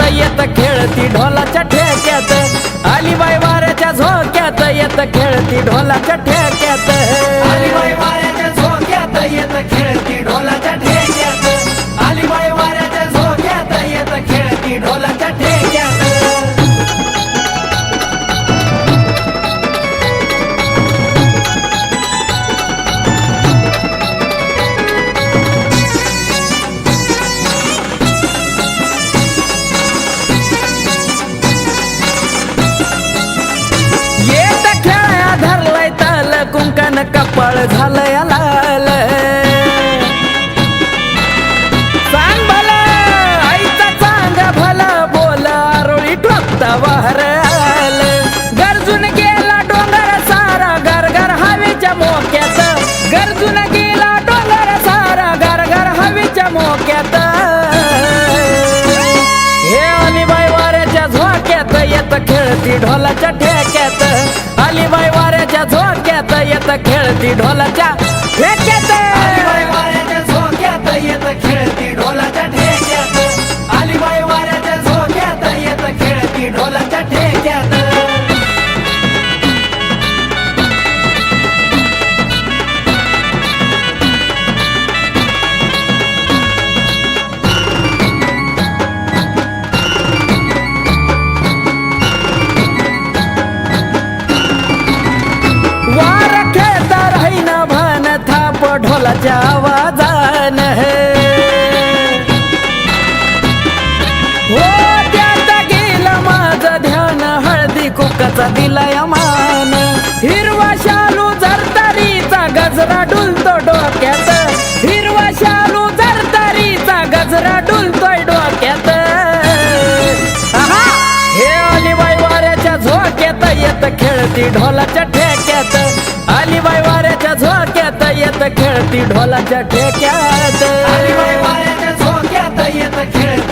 खेळती ढोलाच्या ठेक्यात. आली बाई वाऱ्याच्या झोक्यात येत खेळती ढोलाच्या ठेक्यात. आली कुंकन कपाळ झालंय लाल. सांग भला आईचा चांग भला बोल आरोळी ठोकता वाहर गरजून गेला डोंगर सारा गरगर हवेच्या मोक्यात. गरजून गेला डोंगर सारा गरगर हवेच्या मोक्यात. हे अलिबाई वाऱ्याच्या झोक्यात येत खेळती ढोलाच्या ठेक्यात. अलिबाई वाऱ्याच्या झोक्यात खेळती ढोलाच्या. ढोलाच्या आवाजान हो. त्यात गेलं माझं ध्यान हळदी कुकाचा दिलाय मान. हिरवा शालू झरतारीचा गजरा डुलतो डोक्यात. हिरवा शालू झरतारीचा गजरा डुलतोय डोक्यात. हे अलिबाई वाऱ्याच्या झोक्यात येत खेळती ढोलाच्या ती ढोलाच्या ठेक्यात. येत खेळती